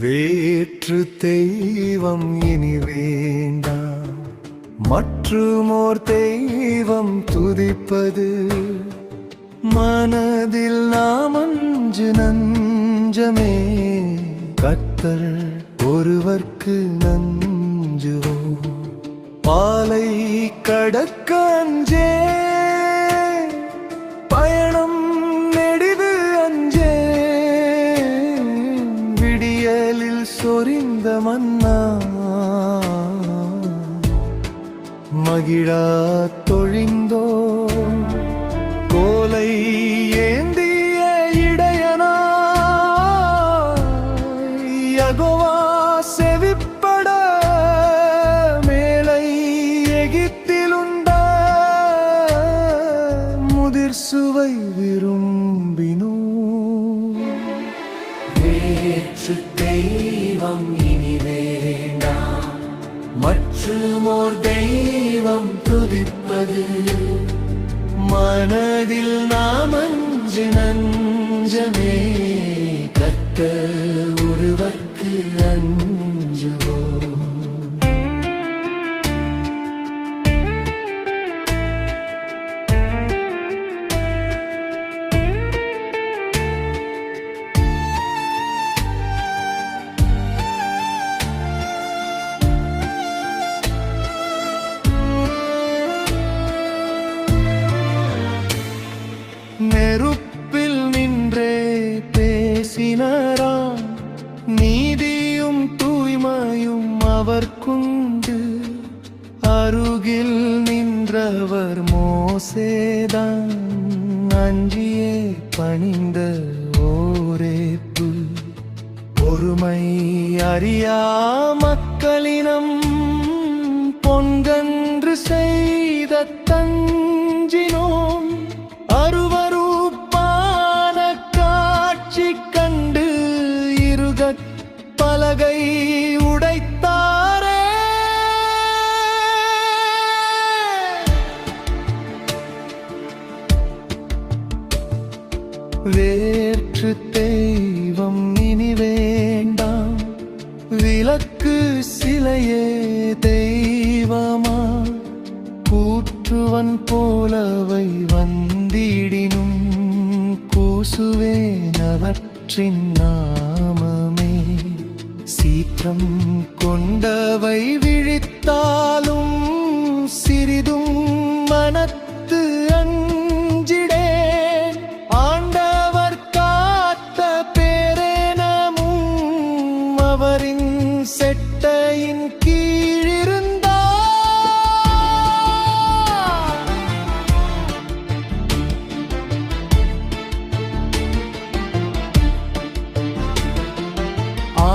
வேற்று தெய்வம் இனி வேண்டாம். மற்றுமோர் தெய்வம் துதிப்பது மனதில் நாம் அஞ்சு நஞ்சமே. கத்தர் ஒருவர்க்கு நஞ்சுவோம். பாலை கடக்க அஞ்சே மகிழா தொழிந்தோ கோலை ஏந்திய இடையனா யகோவா செவிப்பட மேலை எகித்திலுண்ட முதிர் சுவை விரும்பினோ வேற்று தெய்வம் இனி வேண்டாம். மற்றுமோர் தெய்வம் துதிப்பது. மனதில் நாம் அஞ்சு நஞ்சமே கத்தர் தூய்மையும் அவர் குண்டு அருகில் நின்றவர் மோசேதான். அஞ்சியே பணிந்த ஓரேப்பு பொறுமை அறியா மக்களினம். பொங்கன்று செய்த தஞ்சினோ உனக்கு சிலையே தெய்வமா? கூற்றுவன் போலவை வந்திடினும் கூசுவேனவற்றின் நாமமே. சீற்றம் கொண்டவை விழித்தாலும் சிறிதும் மனத்து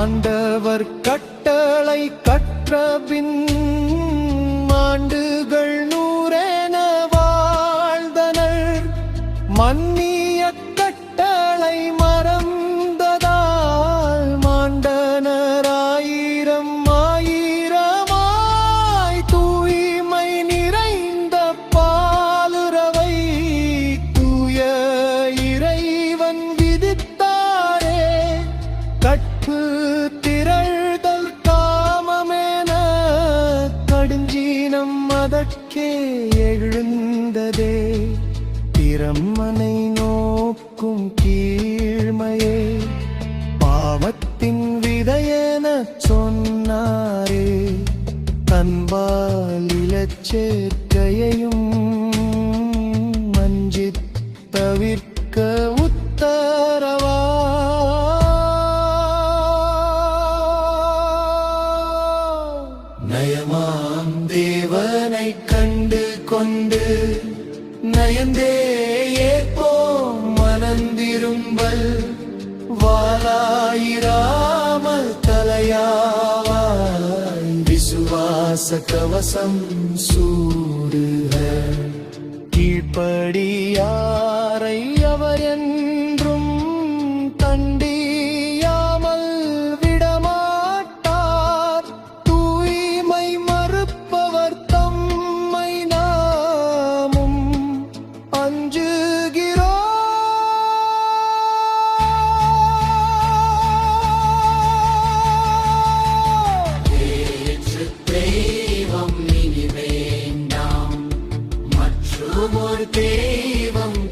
ஆண்டவர் கட்டளை கற்றபின் ஆண்டு அதற்கே எழுந்ததே. பிரம்மனை நோக்கும் கீழ்மையே. பாவத்தின் விதையென சொன்னாரே. அன்பாலிலச் சேர்க்கையையும் நயந்தே ஏற்போம் மனந்திரும்பல் வாலாயிராமல் தலையாவாய் விசுவாச கவசம் சூடுக. கீழ்படியாரை அவர் என் தெய்வம்